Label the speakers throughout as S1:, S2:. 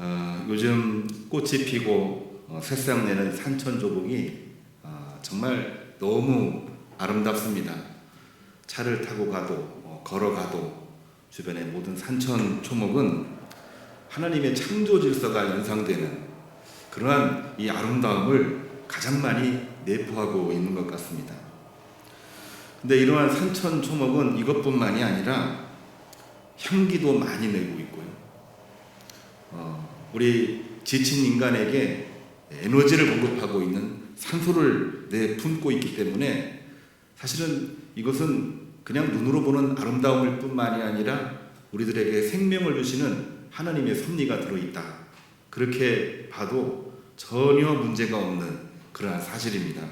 S1: 어, 요즘 꽃이 피고 어, 새싹 내는 산천 조복이 어, 정말 너무 아름답습니다. 차를 타고 가도 어, 걸어가도 주변의 모든 산천 초목은 하나님의 창조 질서가 연상되는 그러한 이 아름다움을 가장 많이 내포하고 있는 것 같습니다. 근데 이러한 산천 초목은 이것뿐만이 아니라 향기도 많이 내고 있고요. 어, 우리 지친 인간에게 에너지를 공급하고 있는 산소를 내뿜고 있기 때문에 사실은 이것은 그냥 눈으로 보는 아름다움일 뿐만이 아니라 우리들에게 생명을 주시는 하나님의 섭리가 들어있다. 그렇게 봐도 전혀 문제가 없는 그러한 사실입니다.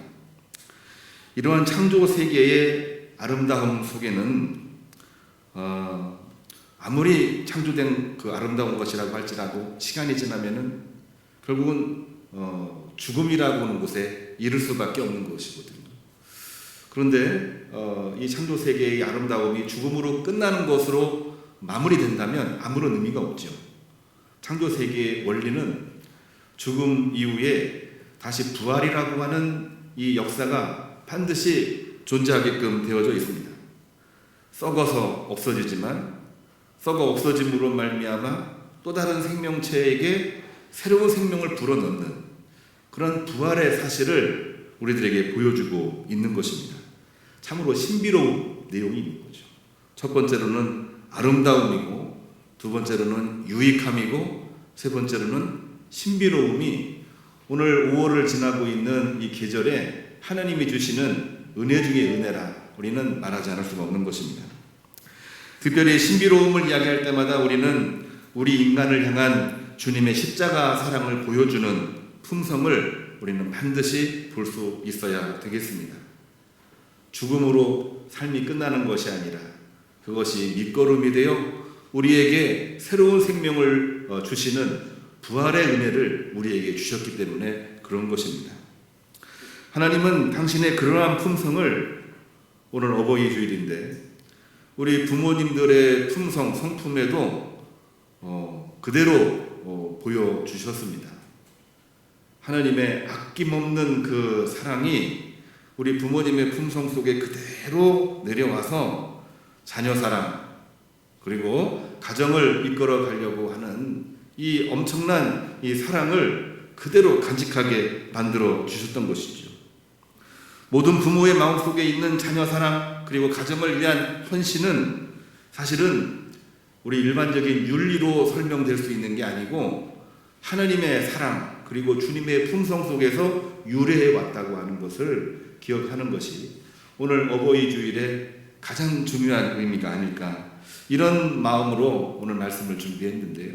S1: 이러한 창조 세계의 아름다움 속에는 어, 아무리 창조된 그 아름다운 것이라고 할지라도 시간이 지나면은 결국은 어, 죽음이라고 하는 곳에 이를 수밖에 없는 것이거든요. 그런데 어, 이 창조 세계의 아름다움이 죽음으로 끝나는 것으로 마무리된다면 아무런 의미가 없죠. 창조 세계의 원리는 죽음 이후에 다시 부활이라고 하는 이 역사가 반드시 존재하게끔 되어져 있습니다. 썩어서 없어지지만 썩어 없어짐으로 말미암아 또 다른 생명체에게 새로운 생명을 불어넣는 그런 부활의 사실을 우리들에게 보여주고 있는 것입니다. 참으로 신비로운 내용이 있는 거죠. 첫 번째로는 아름다움이고 두 번째로는 유익함이고 세 번째로는 신비로움이 오늘 5월을 지나고 있는 이 계절에 하나님이 주시는 은혜 중의 은혜라 우리는 말하지 않을 수가 없는 것입니다. 특별히 신비로움을 이야기할 때마다 우리는 우리 인간을 향한 주님의 십자가 사랑을 보여주는 품성을 우리는 반드시 볼 수 있어야 되겠습니다. 죽음으로 삶이 끝나는 것이 아니라 그것이 밑거름이 되어 우리에게 새로운 생명을 어, 주시는 부활의 은혜를 우리에게 주셨기 때문에 그런 것입니다. 하나님은 당신의 그러한 품성을 오늘 어버이 주일인데 우리 부모님들의 품성, 성품에도 어, 그대로 어, 보여주셨습니다. 하나님의 아낌없는 그 사랑이 우리 부모님의 품성 속에 그대로 내려와서 자녀 사랑, 그리고 가정을 이끌어 가려고 하는 이 엄청난 이 사랑을 그대로 간직하게 만들어 주셨던 것이죠. 모든 부모의 마음속에 있는 자녀 사랑 그리고 가정을 위한 헌신은 사실은 우리 일반적인 윤리로 설명될 수 있는 게 아니고 하나님의 사랑 그리고 주님의 품성 속에서 유래해 왔다고 하는 것을 기억하는 것이 오늘 어버이 주일에 가장 중요한 의미가 아닐까 이런 마음으로 오늘 말씀을 준비했는데요.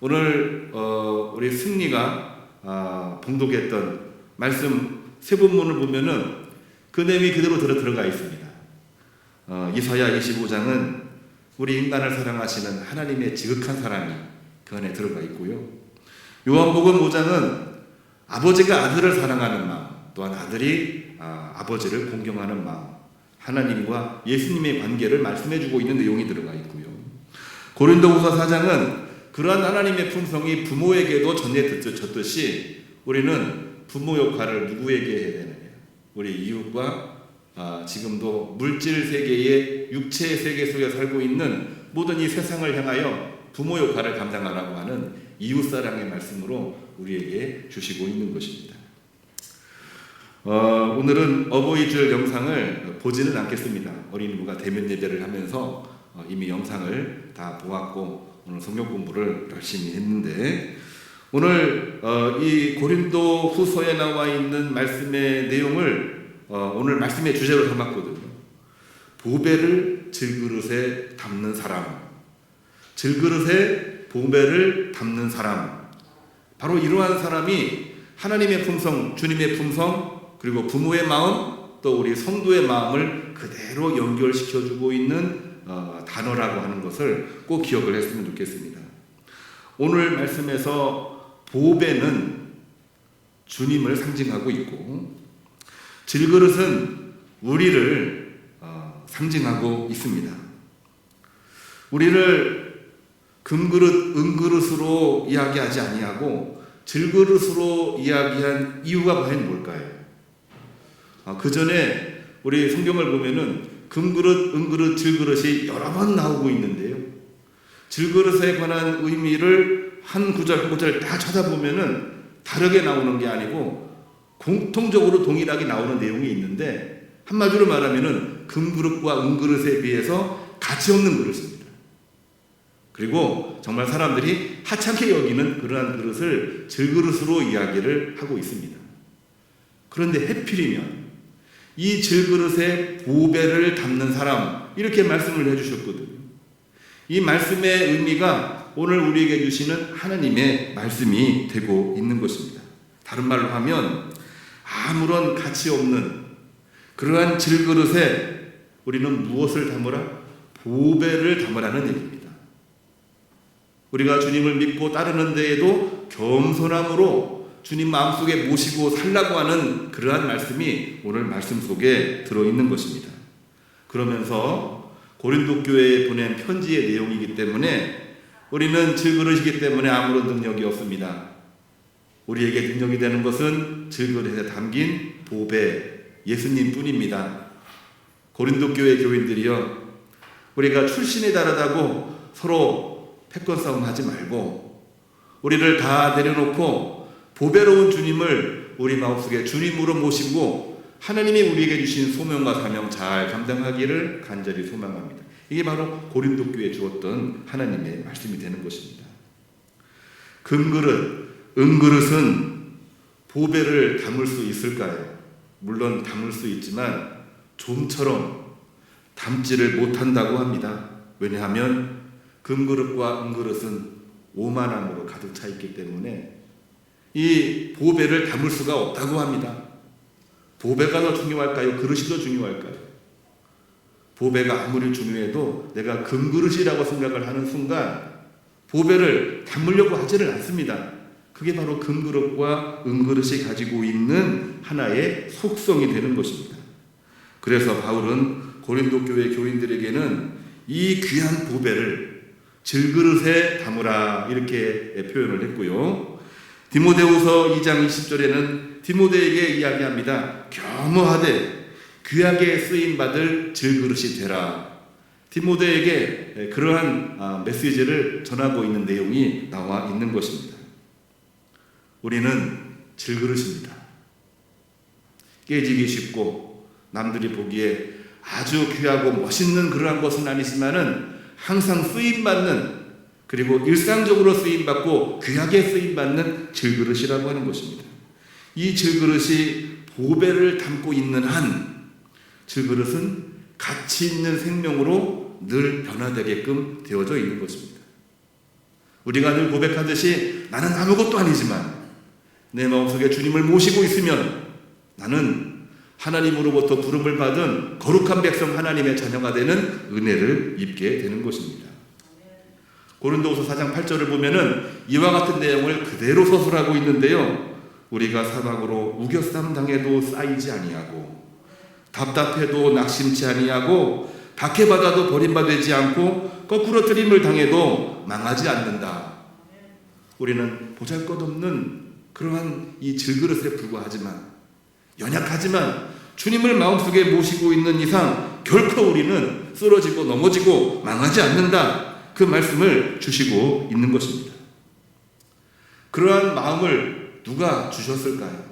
S1: 오늘 어, 우리 승리가 아, 봉독했던 말씀 세 본문을 보면은 그 내용이 그대로 들어 들어가 있습니다. 어, 이사야 25장은 우리 인간을 사랑하시는 하나님의 지극한 사랑이 그 안에 들어가 있고요. 요한복음 5장은 아버지가 아들을 사랑하는 마음, 또한 아들이 아, 아버지를 공경하는 마음, 하나님과 예수님의 관계를 말씀해주고 있는 내용이 들어가 있고요. 고린도후서 4장은 그러한 하나님의 품성이 부모에게도 전해졌듯이 우리는 부모 역할을 누구에게 해야 되느냐? 우리 이웃과 아, 지금도 물질 세계의 육체 세계 속에 살고 있는 모든 이 세상을 향하여 부모 역할을 감당하라고 하는 이웃 사랑의 말씀으로 우리에게 주시고 있는 것입니다. 어, 오늘은 어버이 줄 영상을 보지는 않겠습니다. 어린이부가 대면 예배를 하면서 어, 이미 영상을 다 보았고 오늘 성경 공부를 열심히 했는데 오늘 어, 이 고린도 후서에 나와 있는 말씀의 내용을 어, 오늘 말씀의 주제로 삼았거든요. 보배를 질그릇에 담는 사람, 질그릇에 보배를 담는 사람, 바로 이러한 사람이 하나님의 품성, 주님의 품성, 그리고 부모의 마음, 또 우리 성도의 마음을 그대로 연결시켜주고 있는 어, 단어라고 하는 것을 꼭 기억을 했으면 좋겠습니다. 오늘 말씀에서 보배는 주님을 상징하고 있고 질그릇은 우리를 어, 상징하고 있습니다. 우리를 금그릇, 은그릇으로 이야기하지 아니하고 질그릇으로 이야기한 이유가 과연 뭘까요? 아, 그 전에 우리 성경을 보면은 금그릇, 은그릇, 질그릇이 여러 번 나오고 있는데요. 질그릇에 관한 의미를 한 구절 한 구절 다 쳐다보면은 다르게 나오는 게 아니고 공통적으로 동일하게 나오는 내용이 있는데 한마디로 말하면은 금그릇과 은그릇에 비해서 가치 없는 그릇입니다. 그리고 정말 사람들이 하찮게 여기는 그러한 그릇을 질그릇으로 이야기를 하고 있습니다. 그런데 해필이면 이 질그릇에 보배를 담는 사람 이렇게 말씀을 해주셨거든요. 이 말씀의 의미가 오늘 우리에게 주시는 하나님의 말씀이 되고 있는 것입니다. 다른 말로 하면 아무런 가치 없는 그러한 질그릇에 우리는 무엇을 담으라? 보배를 담으라는 얘기입니다. 우리가 주님을 믿고 따르는 데에도 겸손함으로 주님 마음속에 모시고 살라고 하는 그러한 말씀이 오늘 말씀 속에 들어있는 것입니다. 그러면서 고린도 교회에 보낸 편지의 내용이기 때문에 우리는 질그릇이기 때문에 아무런 능력이 없습니다. 우리에게 능력이 되는 것은 질그릇에 담긴 보배 예수님 뿐입니다. 고린도 교회 교인들이여 우리가 출신이 다르다고 서로 패권 싸움 하지 말고 우리를 다 내려놓고 보배로운 주님을 우리 마음속에 주님으로 모시고 하나님이 우리에게 주신 소명과 사명 잘 감당하기를 간절히 소망합니다. 이게 바로 고린도 교회에 주었던 하나님의 말씀이 되는 것입니다. 금그릇, 은그릇은 보배를 담을 수 있을까요? 물론 담을 수 있지만 좀처럼 담지를 못한다고 합니다. 왜냐하면 금그릇과 은그릇은 오만함으로 가득 차 있기 때문에 이 보배를 담을 수가 없다고 합니다. 보배가 더 중요할까요? 그릇이 더 중요할까요? 보배가 아무리 중요해도 내가 금그릇이라고 생각을 하는 순간 보배를 담으려고 하지를 않습니다. 그게 바로 금그릇과 은그릇이 가지고 있는 하나의 속성이 되는 것입니다. 그래서 바울은 고린도 교회 교인들에게는 이 귀한 보배를 질그릇에 담으라 이렇게 표현을 했고요. 디모데후서 2장 20절에는 디모데에게 이야기합니다. 겸허하되 귀하게 쓰임 받을 질그릇이 되라. 디모데에게 그러한 아, 메시지를 전하고 있는 내용이 나와 있는 것입니다. 우리는 질그릇입니다. 깨지기 쉽고 남들이 보기에 아주 귀하고 멋있는 그러한 것은 아니지만은 항상 쓰임 받는 그리고 일상적으로 쓰임 받고 귀하게 쓰임 받는 질그릇이라고 하는 것입니다. 이 질그릇이 보배를 담고 있는 한 질그릇은 가치 있는 생명으로 늘 변화되게끔 되어져 있는 것입니다. 우리가 늘 고백하듯이 나는 아무것도 아니지만 내 마음속에 주님을 모시고 있으면 나는 하나님으로부터 부름을 받은 거룩한 백성 하나님의 자녀가 되는 은혜를 입게 되는 것입니다. 고린도후서 4장 8절을 보면은 이와 같은 내용을 그대로 서술하고 있는데요. 우리가 사방으로 우겨쌈 당해도 쌓이지 아니하고 답답해도 낙심치 아니하고 박해받아도 버림받지 않고 거꾸로 트림을 당해도 망하지 않는다. 우리는 보잘것없는 그러한 이 질그릇에 불과하지만 연약하지만 주님을 마음속에 모시고 있는 이상 결코 우리는 쓰러지고 넘어지고 망하지 않는다. 그 말씀을 주시고 있는 것입니다. 그러한 마음을 누가 주셨을까요?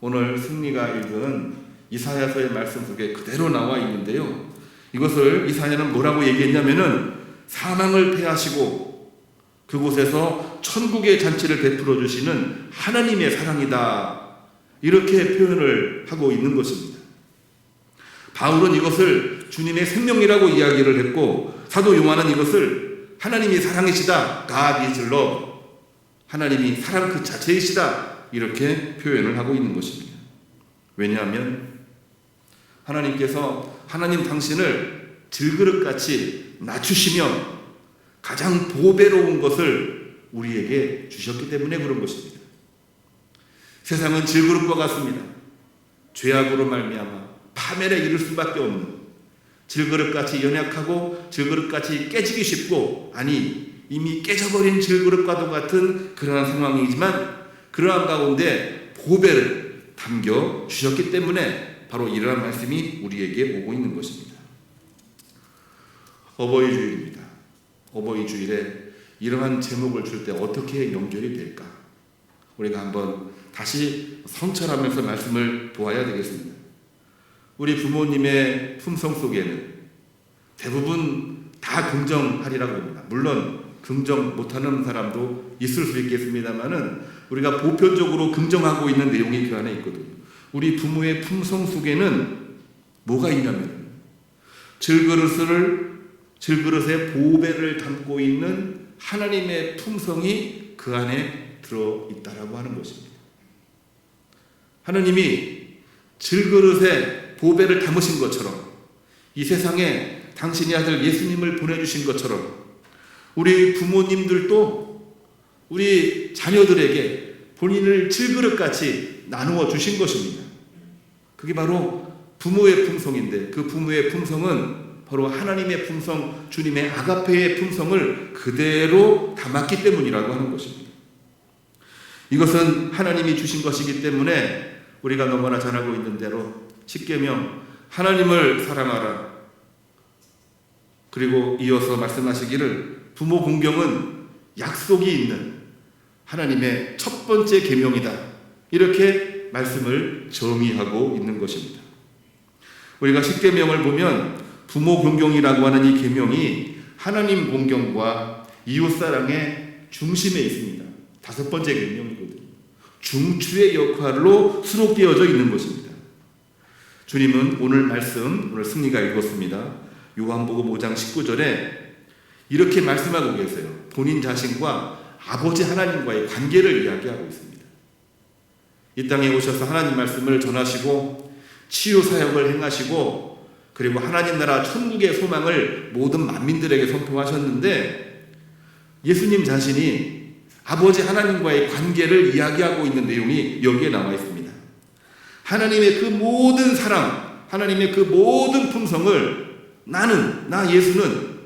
S1: 오늘 승리가 읽은 이사야서의 말씀 속에 그대로 나와 있는데요. 이것을 이사야는 뭐라고 얘기했냐면은 사망을 패하시고 그곳에서 천국의 잔치를 베풀어 주시는 하나님의 사랑이다. 이렇게 표현을 하고 있는 것입니다. 바울은 이것을 주님의 생명이라고 이야기를 했고 사도 요한은 이것을 하나님이 사랑이시다. God is love. 하나님이 사랑 그 자체이시다. 이렇게 표현을 하고 있는 것입니다. 왜냐하면 하나님께서 하나님 당신을 질그릇같이 낮추시며 가장 보배로운 것을 우리에게 주셨기 때문에 그런 것입니다. 세상은 질그릇과 같습니다. 죄악으로 말미암아 파멸에 이를 수밖에 없는 질그릇같이 연약하고 질그릇같이 깨지기 쉽고 아니 이미 깨져버린 질그릇과도 같은 그러한 상황이지만 그러한 가운데 보배를 담겨 주셨기 때문에 바로 이러한 말씀이 우리에게 오고 있는 것입니다. 어버이 주일입니다. 어버이 주일에 이러한 제목을 줄 때 어떻게 연결이 될까? 우리가 한번 다시 성찰하면서 말씀을 보아야 되겠습니다. 우리 부모님의 품성 속에는 대부분 다 긍정하리라고 봅니다. 물론 긍정 못하는 사람도 있을 수 있겠습니다만은 우리가 보편적으로 긍정하고 있는 내용이 그 안에 있거든요. 우리 부모의 품성 속에는 뭐가 있냐면 질그릇을 질그릇에 보배를 담고 있는 하나님의 품성이 그 안에 들어 있다라고 하는 것입니다. 하나님이 질그릇에 보배를 담으신 것처럼 이 세상에 당신의 아들 예수님을 보내주신 것처럼 우리 부모님들도 우리 자녀들에게 본인을 질그릇같이 나누어 주신 것입니다. 그게 바로 부모의 품성인데 그 부모의 품성은 바로 하나님의 품성, 주님의 아가페의 품성을 그대로 담았기 때문이라고 하는 것입니다. 이것은 하나님이 주신 것이기 때문에 우리가 너무나 잘 알고 있는 대로 십계명 하나님을 사랑하라. 그리고 이어서 말씀하시기를 부모 공경은 약속이 있는 하나님의 첫 번째 계명이다. 이렇게 말씀을 정의하고 있는 것입니다. 우리가 십계명을 보면 부모 공경이라고 하는 이 계명이 하나님 공경과 이웃 사랑의 중심에 있습니다. 다섯 번째 계명이거든요. 중추의 역할로 수록되어져 있는 것입니다. 주님은 오늘 말씀, 오늘 승리가 읽었습니다. 요한복음 5장 19절에 이렇게 말씀하고 계세요. 본인 자신과 아버지 하나님과의 관계를 이야기하고 있습니다. 이 땅에 오셔서 하나님 말씀을 전하시고 치유 사역을 행하시고 그리고 하나님 나라 천국의 소망을 모든 만민들에게 선포하셨는데 예수님 자신이 아버지 하나님과의 관계를 이야기하고 있는 내용이 여기에 나와 있습니다. 하나님의 그 모든 사랑, 하나님의 그 모든 품성을 나는, 나 예수는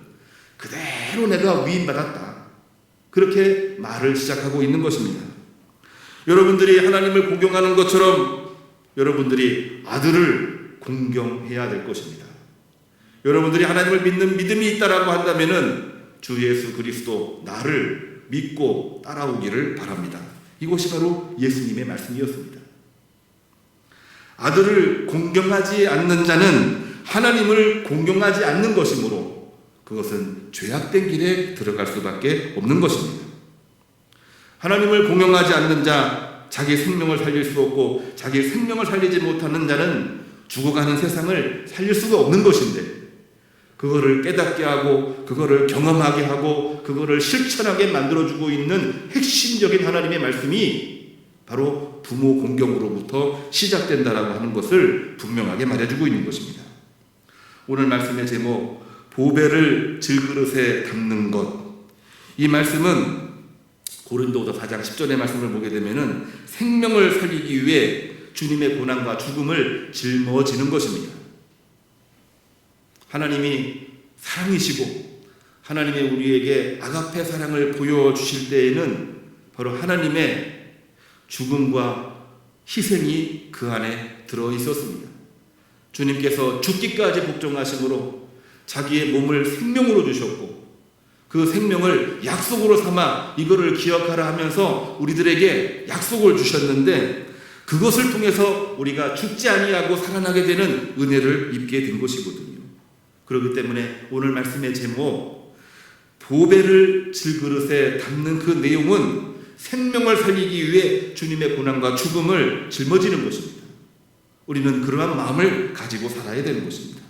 S1: 그대로 내가 위임받았다. 그렇게 말을 시작하고 있는 것입니다. 여러분들이 하나님을 공경하는 것처럼 여러분들이 아들을 공경해야 될 것입니다. 여러분들이 하나님을 믿는 믿음이 있다라고 한다면은 주 예수 그리스도 나를 믿고 따라오기를 바랍니다. 이것이 바로 예수님의 말씀이었습니다. 아들을 공경하지 않는 자는 하나님을 공경하지 않는 것이므로 그것은 죄악된 길에 들어갈 수밖에 없는 것입니다. 하나님을 공경하지 않는 자, 자기 생명을 살릴 수 없고 자기 생명을 살리지 못하는 자는 죽어가는 세상을 살릴 수가 없는 것인데 그거를 깨닫게 하고 그거를 경험하게 하고 그거를 실천하게 만들어 주고 있는 핵심적인 하나님의 말씀이 바로 부모 공경으로부터 시작된다라고 하는 것을 분명하게 말해 주고 있는 것입니다. 오늘 말씀의 제목 보배를 질그릇에 담는 것. 이 말씀은 고린도서 4장 10절의 말씀을 보게 되면은 생명을 살리기 위해 주님의 고난과 죽음을 짊어지는 것입니다. 하나님이 사랑이시고 하나님의 우리에게 아가페 사랑을 보여 주실 때에는 바로 하나님의 죽음과 희생이 그 안에 들어 있었습니다. 주님께서 죽기까지 복종하심으로 자기의 몸을 생명으로 주셨고 그 생명을 약속으로 삼아 이거를 기억하라 하면서 우리들에게 약속을 주셨는데 그것을 통해서 우리가 죽지 아니하고 살아나게 되는 은혜를 입게 된 것이거든요. 그렇기 때문에 오늘 말씀의 제목 보배를 질그릇에 담는 그 내용은 생명을 살리기 위해 주님의 고난과 죽음을 짊어지는 것입니다. 우리는 그러한 마음을 가지고 살아야 되는 것입니다.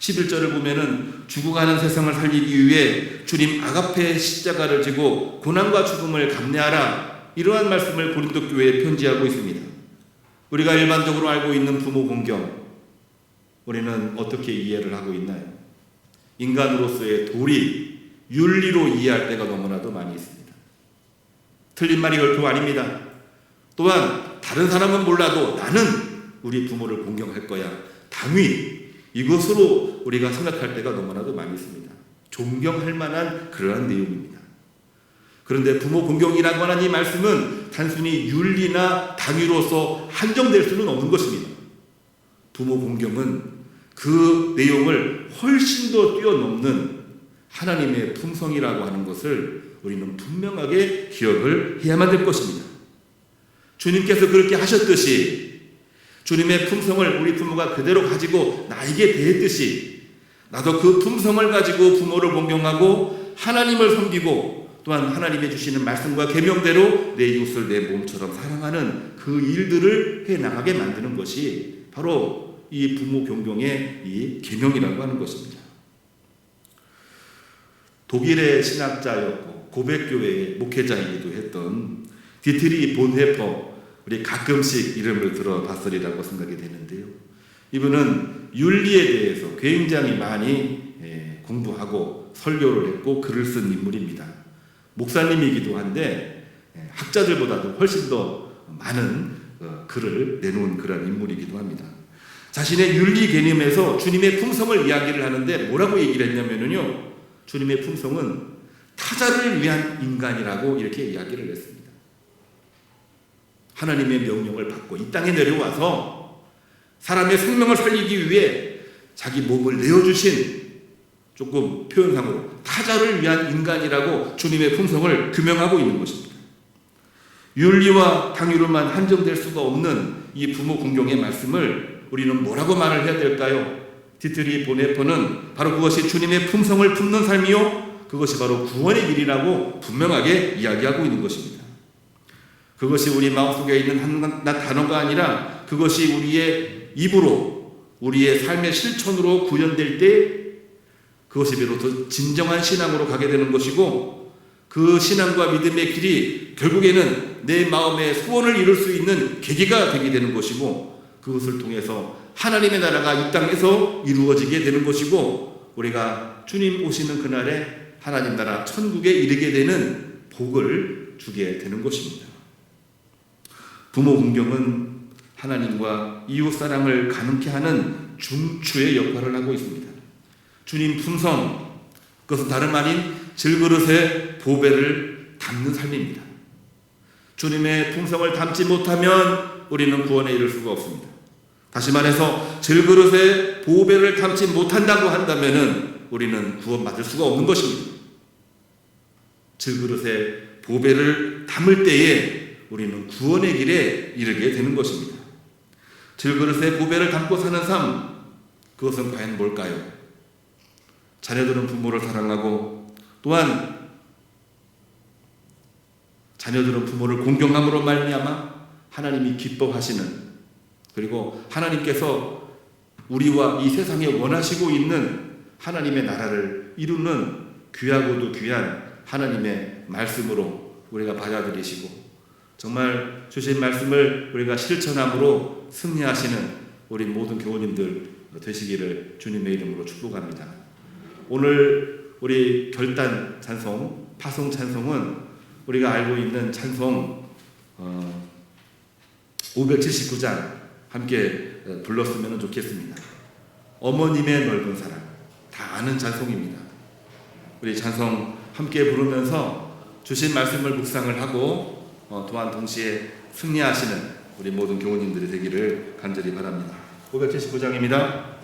S1: 11절을 보면은 죽어가는 세상을 살리기 위해 주님 아가페 십자가를 지고 고난과 죽음을 감내하라 이러한 말씀을 고린도 교회에 편지하고 있습니다. 우리가 일반적으로 알고 있는 부모 공경 우리는 어떻게 이해를 하고 있나요? 인간으로서의 도리, 윤리로 이해할 때가 너무나도 많이 있습니다. 틀린 말이 결코 아닙니다. 또한 다른 사람은 몰라도 나는 우리 부모를 공경할 거야. 당위 이것으로 우리가 생각할 때가 너무나도 많이 있습니다. 존경할 만한 그러한 내용입니다. 그런데 부모 공경이라고 하는 이 말씀은 단순히 윤리나 당위로서 한정될 수는 없는 것입니다. 부모 공경은 그 내용을 훨씬 더 뛰어넘는 하나님의 품성이라고 하는 것을 우리는 분명하게 기억을 해야만 될 것입니다. 주님께서 그렇게 하셨듯이 주님의 품성을 우리 부모가 그대로 가지고 나에게 대했듯이 나도 그 품성을 가지고 부모를 공경하고 하나님을 섬기고 또한 하나님의 주시는 말씀과 계명대로 내 이웃을 내 몸처럼 사랑하는 그 일들을 해 나가게 만드는 것이 바로 이 부모 경경의 이 계명이라고 하는 것입니다. 독일의 신학자였고 고백교회의 목회자이기도 했던 디트리 본헤퍼 우리 가끔씩 이름을 들어봤으리라고 생각이 되는데요. 이분은 윤리에 대해서 굉장히 많이 예, 공부하고 설교를 했고 글을 쓴 인물입니다. 목사님이기도 한데 예, 학자들보다도 훨씬 더 많은 어, 글을 내놓은 그런 인물이기도 합니다. 자신의 윤리 개념에서 주님의 품성을 이야기를 하는데 뭐라고 얘기를 했냐면요. 주님의 품성은 타자를 위한 인간이라고 이렇게 이야기를 했습니다. 하나님의 명령을 받고 이 땅에 내려와서 사람의 생명을 살리기 위해 자기 몸을 내어주신 조금 표현상으로 타자를 위한 인간이라고 주님의 품성을 규명하고 있는 것입니다. 윤리와 당위로만 한정될 수가 없는 이 부모 공경의 말씀을 우리는 뭐라고 말을 해야 될까요? 디트리 보네퍼는 바로 그것이 주님의 품성을 품는 삶이요 그것이 바로 구원의 길이라고 분명하게 이야기하고 있는 것입니다. 그것이 우리 마음속에 있는 한 단어가 아니라 그것이 우리의 입으로 우리의 삶의 실천으로 구현될 때 그것이 비로소 진정한 신앙으로 가게 되는 것이고 그 신앙과 믿음의 길이 결국에는 내 마음의 소원을 이룰 수 있는 계기가 되게 되는 것이고 그것을 통해서 하나님의 나라가 이 땅에서 이루어지게 되는 것이고 우리가 주님 오시는 그날에 하나님 나라 천국에 이르게 되는 복을 주게 되는 것입니다. 부모 공경은 하나님과 이웃 사랑을 가능케 하는 중추의 역할을 하고 있습니다. 주님 품성, 그것은 다름 아닌 질그릇에 보배를 담는 삶입니다. 주님의 품성을 담지 못하면 우리는 구원에 이를 수가 없습니다. 다시 말해서 질그릇에 보배를 담지 못한다고 한다면은 우리는 구원받을 수가 없는 것입니다. 질그릇에 보배를 담을 때에 우리는 구원의 길에 이르게 되는 것입니다. 질그릇에 보배를 담고 사는 삶, 그것은 과연 뭘까요? 자녀들은 부모를 사랑하고 또한 자녀들은 부모를 공경함으로 말미암아 하나님이 기뻐하시는 그리고 하나님께서 우리와 이 세상에 원하시고 있는 하나님의 나라를 이루는 귀하고도 귀한 하나님의 말씀으로 우리가 받아들이시고 정말 주신 말씀을 우리가 실천함으로 승리하시는 우리 모든 교우님들 되시기를 주님의 이름으로 축복합니다. 오늘 우리 결단 찬송, 파송 찬송은 우리가 알고 있는 찬송 어, 579장 함께 불렀으면 좋겠습니다. 어머님의 넓은 사랑 다 아는 찬송입니다. 우리 찬송 함께 부르면서 주신 말씀을 묵상을 하고 어, 또한 동시에 승리하시는 우리 모든 교우님들이 되기를 간절히 바랍니다. 579장입니다.